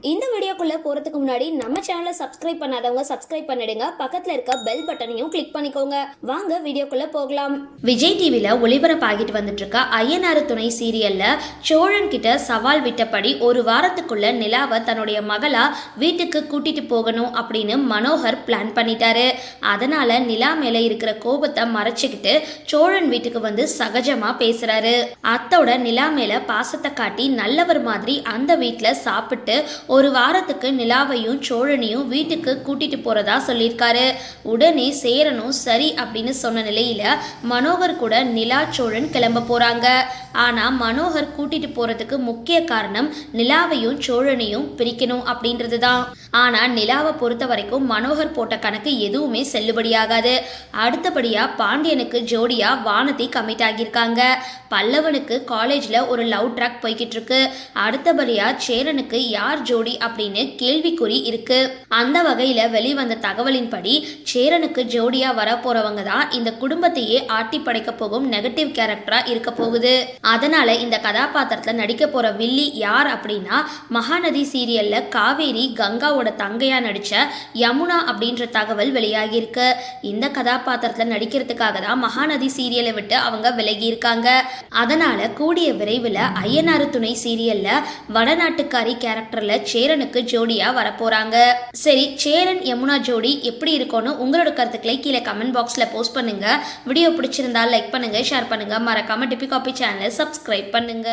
இந்த வீடியோக்குள்ளே போறதுக்கு முன்னாடி நம்ம சேனலை சப்ஸ்கிரைப் பண்ணாதவங்க சப்ஸ்கிரைப் பண்ணிடுங்க. பக்கத்தில் இருக்க பெல் பட்டனையும் கிளிக் பண்ணிக்கோங்க. வாங்க வீடியோக்குள்ளே போகலாம். விஜய் டிவியில் ஒளிபரப்பாகிட்டு வந்துட்டு இருக்க ஐயனாறு துணை சீரியல்ல சோழன் கிட்ட சவால் விட்டபடி ஒரு வாரத்துக்குள்ள நிலாவை தன்னுடைய மகளா வீட்டுக்கு கூட்டிட்டு போகணும் அப்படின்னு மனோகர் பிளான் பண்ணிட்டாரு. அதனால நிலா மேல இருக்கிற கோபத்தை மறைச்சுக்கிட்டு சோழன் வீட்டுக்கு வந்து சகஜமா பேசுறாரு. அத்தோட நிலா மேல பாசத்தை காட்டி நல்லவர் மாதிரி அந்த வீட்டில் சாப்பிட்டு ஒரு வாரத்துக்கு நிலாவையும் சோழனையும் வீட்டுக்கு கூட்டிட்டு போறதா சொல்லியிருக்காரு. உடனே சேரனும் சரி அப்படின்னு சொன்ன நிலையில மனோகர் கூட நிலா சோழன் கிளம்ப போறாங்க. ஆனா மனோகர் கூட்டிட்டு போறதுக்கு முக்கிய காரணம் நிலாவையும் சோழனையும் பிரிக்கணும் அப்படின்றது தான் ஆனா நிலாவை பொறுத்த வரைக்கும் மனோகர் போட்ட கணக்கு எதுவுமே செல்லுபடியாகாது. அடுத்தபடியா பாண்டியனுக்கு ஜோடியா வானதி கமிட் ஆகியிருக்காங்க. பல்லவனுக்கு காலேஜ்ல ஒரு லவ் ட்ராக் போய்கிட்டு இருக்கு. அடுத்தபடியா சேரனுக்கு யார் ஜோடி அப்படின்னு கேள்விக்குறி இருக்கு. அந்த வகையில வெளிவந்த தகவலின்படி சேரனுக்கு ஜோடியா வரப்போறவங்க தான் இந்த குடும்பத்தையே ஆட்டி படைக்க போகும் நெகட்டிவ் கேரக்டரா இருக்க போகுது. அதனால இந்த கதாபாத்திரத்துல நடிக்க போற வில்லி யார் அப்படின்னா மகாநதி சீரியல்ல காவேரி கங்காவோட தங்கையா நடிச்ச யமுனா அப்படின்ற தகவல் வெளியாகியிருக்கு. இந்த கதாபாத்திரத்துல நடிக்கிறதுக்காக தான் மகாநதி சீரியலை விட்டு அவங்க விலகி இருக்காங்க அதனால கூடிய விரைவில் ஐயனாறு துணை சீரியல்ல வடநாட்டுக்காரி கேரக்டர்ல சேரனுக்கு ஜோடியா வரப்போறாங்க. சரி சேரன் யமுனா ஜோடி எப்படி இருக்கும்னு உங்களோட கருத்துக்களை கீழே கமெண்ட் பாக்ஸ்ல போஸ்ட் பண்ணுங்க. வீடியோ பிடிச்சிருந்தா லைக் பண்ணுங்க ஷேர் பண்ணுங்க. மறக்காம டிபி காபி சேனலை சப்ஸ்கிரைப் பண்ணுங்க.